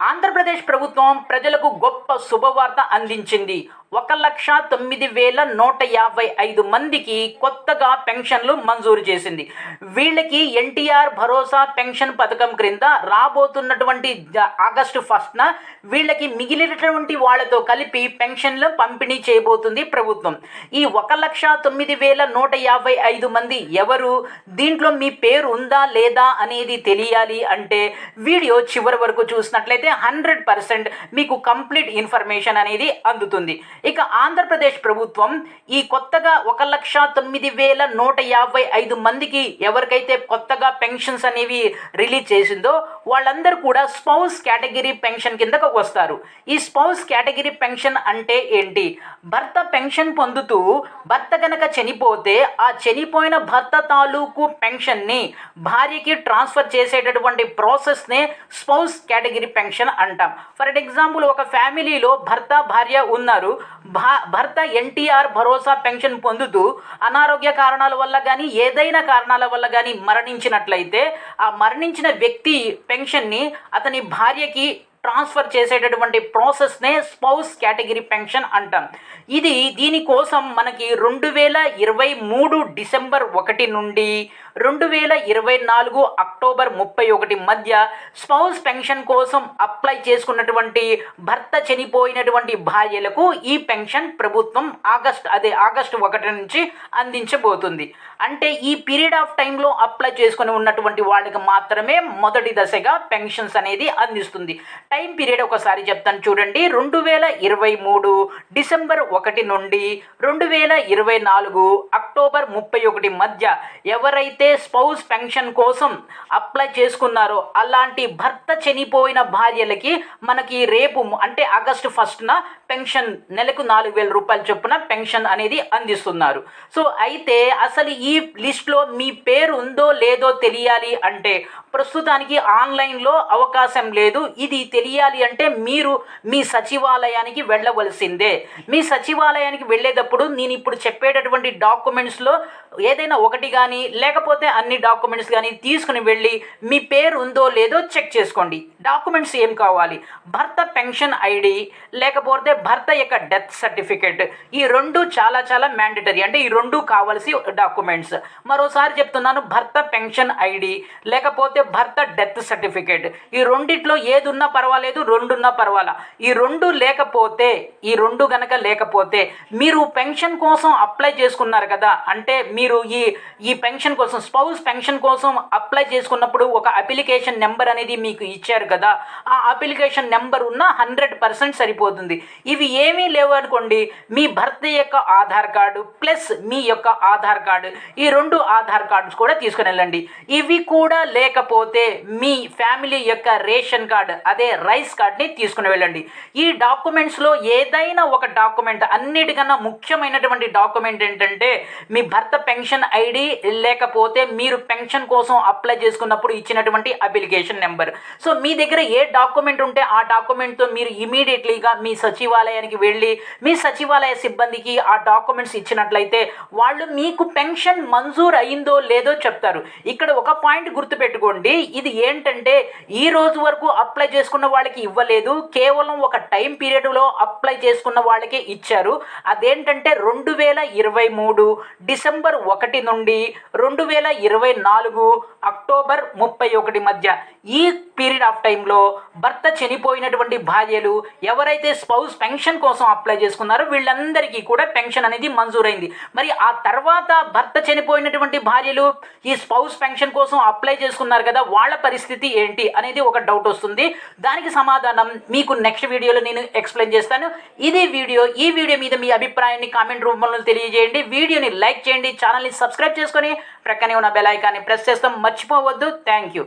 ఆంధ్రప్రదేశ్ ప్రభుత్వం ప్రజలకు గొప్ప శుభవార్త అందించింది. ఒక లక్ష తొమ్మిది వేల నూట యాభై ఐదు మందికి కొత్తగా పెన్షన్లు మంజూరు చేసింది. వీళ్ళకి ఎన్టీఆర్ భరోసా పెన్షన్ పథకం క్రింద రాబోతున్నటువంటి ఆగస్టు ఫస్ట్న వీళ్ళకి మిగిలినటువంటి వాళ్ళతో కలిపి పెన్షన్లు పంపిణీ చేయబోతుంది ప్రభుత్వం. ఈ ఒక లక్ష తొమ్మిది వేల నూట యాభై ఐదు మంది ఎవరు? దీంట్లో మీ పేరు ఉందా లేదా అనేది తెలియాలి అంటే వీడియో చివరి వరకు చూసినట్లయితే హండ్రెడ్ పర్సెంట్ మీకు కంప్లీట్ ఇన్ఫర్మేషన్ అనేది అందుతుంది. ఇక ఆంధ్రప్రదేశ్ ప్రభుత్వం ఈ కొత్తగా ఒక లక్ష తొమ్మిది వేల నూట యాభై ఐదు మందికి ఎవరికైతే కొత్తగా పెన్షన్స్ అనేవి రిలీజ్ చేసిందో వాళ్ళందరూ కూడా స్పౌస్ కేటగిరీ పెన్షన్ కిందకు వస్తారు. ఈ స్పౌస్ కేటగిరీ పెన్షన్ అంటే ఏంటి? భర్త పెన్షన్ పొందుతూ భర్త కనుక చనిపోతే ఆ చనిపోయిన భర్త తాలూకు పెన్షన్ని భార్యకి ట్రాన్స్ఫర్ చేసేటటువంటి ప్రాసెస్నే స్పౌస్ కేటగిరీ పెన్షన్ అంటాం. ఫర్ ఎగ్జాంపుల్ ఒక ఫ్యామిలీలో భర్త భార్య ఉన్నారు. భా భర్త ఎన్టీఆర్ భరోసా పెన్షన్ పొందుతూ అనారోగ్య కారణాల వల్ల కానీ ఏదైనా కారణాల వల్ల కానీ మరణించినట్లయితే ఆ మరణించిన వ్యక్తి పెన్షన్ని అతని భార్యకి ట్రాన్స్ఫర్ చేసేటటువంటి ప్రాసెస్నే స్పౌస్ కేటగిరీ పెన్షన్ అంటాం. ఇది దీనికోసం మనకి రెండు వేల ఇరవై మూడు డిసెంబర్ ఒకటి నుండి రెండు వేల ఇరవై నాలుగు అక్టోబర్ ముప్పై ఒకటి మధ్య స్పౌస్ పెన్షన్ కోసం అప్లై చేసుకున్నటువంటి భర్త చనిపోయినటువంటి భార్యలకు ఈ పెన్షన్ ప్రభుత్వం ఆగస్ట్ అదే ఆగస్టు ఒకటి నుంచి అందించబోతుంది. అంటే ఈ పీరియడ్ ఆఫ్ టైంలో అప్లై చేసుకుని ఉన్నటువంటి వాళ్ళకి మాత్రమే మొదటి దశగా పెన్షన్స్ అనేది అందిస్తుంది. టైం పీరియడ్ ఒకసారి చెప్తాను చూడండి. రెండు వేల ఇరవై మూడు డిసెంబర్ ఒకటి నుండి రెండు వేల ఇరవై నాలుగు అక్టోబర్ ముప్పై ఒకటి మధ్య ఎవరైతే స్పౌస్ పెన్షన్ కోసం అప్లై చేసుకున్నారో. అలాంటి భర్త చనిపోయిన భార్యలకి మనకి రేపు అంటే ఆగస్టు ఫస్ట్న పెన్షన్ నెలకు నాలుగు వేల రూపాయల చొప్పున పెన్షన్ అనేది అందిస్తున్నారు. సో అయితే అసలు ఈ లిస్ట్లో మీ పేరు ఉందో లేదో తెలియాలి అంటే ప్రస్తుతానికి ఆన్లైన్లో అవకాశం లేదు. ఇది తెలియాలి అంటే మీరు మీ సచివాలయానికి వెళ్ళవలసిందే. మీ సచివాలయానికి వెళ్ళేటప్పుడు నేను ఇప్పుడు చెప్పేటటువంటి డాక్యుమెంట్స్లో ఏదైనా ఒకటి కానీ లేకపోతే అన్ని డాక్యుమెంట్స్ కానీ తీసుకుని వెళ్ళి మీ పేరు ఉందో లేదో చెక్ చేసుకోండి. డాక్యుమెంట్స్ ఏం కావాలి? భర్త పెన్షన్ ఐడి లేకపోతే భర్త యొక్క డెత్ సర్టిఫికెట్. ఈ రెండు చాలా చాలా మ్యాండేటరీ. అంటే ఈ రెండు కావాల్సి డాక్యుమెంట్స్. మరోసారి చెప్తున్నాను భర్త పెన్షన్ ఐడి లేకపోతే భర్త డెత్ సర్టిఫికేట్. ఈ రెండిట్లో ఏది ఉన్నా పర్వాలేదు రెండు ఉన్నా పర్వాలా. ఈ రెండు లేకపోతే ఈ రెండు గనక లేకపోతే మీరు పెన్షన్ కోసం అప్లై చేసుకున్నారు కదా అంటే మీరు మీరు ఈ ఈ పెన్షన్ కోసం స్పౌస్ పెన్షన్ కోసం అప్లై చేసుకున్నప్పుడు ఒక అప్లికేషన్ నెంబర్ అనేది మీకు ఇచ్చారు కదా ఆ అప్లికేషన్ నెంబర్ ఉన్న హండ్రెడ్ పర్సెంట్ సరిపోతుంది. ఇవి ఏమీ లేవు అనుకోండి మీ భర్త యొక్క ఆధార్ కార్డు ప్లస్ మీ యొక్క ఆధార్ కార్డు ఈ రెండు ఆధార్ కార్డ్స్ కూడా తీసుకుని వెళ్ళండి. ఇవి కూడా లేకపోతే మీ ఫ్యామిలీ యొక్క రేషన్ కార్డు అదే రైస్ కార్డ్ని తీసుకుని వెళ్ళండి. ఈ డాక్యుమెంట్స్లో ఏదైనా ఒక డాక్యుమెంట్ అన్నిటికన్నా ముఖ్యమైనటువంటి డాక్యుమెంట్ ఏంటంటే మీ భర్త పెన్షన్ ఐడి లేకపోతే మీరు పెన్షన్ కోసం అప్లై చేసుకున్నప్పుడు ఇచ్చినటువంటి అప్లికేషన్ నెంబర్. సో మీ దగ్గర ఏ డాక్యుమెంట్ ఉంటే ఆ డాక్యుమెంట్తో మీరు ఇమీడియట్లీగా మీ సచివాలయానికి వెళ్ళి మీ సచివాలయ సిబ్బందికి ఆ డాక్యుమెంట్స్ ఇచ్చినట్లయితే వాళ్ళు మీకు పెన్షన్ మంజూరు అయిందో లేదో చెప్తారు. ఇక్కడ ఒక పాయింట్ గుర్తుపెట్టుకోండి. ఇది ఏంటంటే ఈ రోజు వరకు అప్లై చేసుకున్న వాళ్ళకి ఇవ్వలేదు. కేవలం ఒక టైం పీరియడ్లో అప్లై చేసుకున్న వాళ్ళకే ఇచ్చారు. అదేంటంటే రెండు వేల ఇరవై మూడు డిసెంబర్ ఒకటి నుండి రెండు వేల ఇరవై నాలుగు అక్టోబర్ ముప్పై ఒకటి మధ్య ఈ పీరియడ్ ఆఫ్ టైంలో భర్త చనిపోయినటువంటి భార్యలు ఎవరైతే స్పౌస్ పెన్షన్ కోసం అప్లై చేసుకున్నారో వీళ్ళందరికీ కూడా పెన్షన్ అనేది మంజూరైంది. మరి ఆ తర్వాత భర్త చనిపోయినటువంటి భార్యలు ఈ స్పౌస్ పెన్షన్ కోసం అప్లై చేసుకున్నారు కదా వాళ్ళ పరిస్థితి ఏంటి అనేది ఒక డౌట్ వస్తుంది. దానికి సమాధానం మీకు నెక్స్ట్ వీడియోలో నేను ఎక్స్ప్లెయిన్ చేస్తాను. ఇదే వీడియో ఈ వీడియో మీద మీ అభిప్రాయాన్ని కామెంట్ రూపంలో తెలియజేయండి. వీడియోని లైక్ చేయండి ఛానల్ని సబ్స్క్రైబ్ చేసుకొని ప్రక్కనే ఉన్న బెల్ ఐకాన్ని ప్రెస్ చేస్తాం. మర్చిపోవద్దు. Thank you